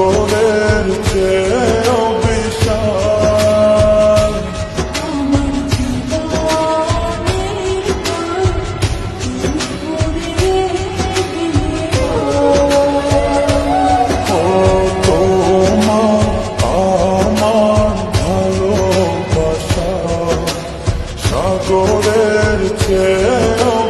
সাগরের চেয়েও বিশাল তোমার আমার ভালোবাসা সাগরের চেয়েও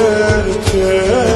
derken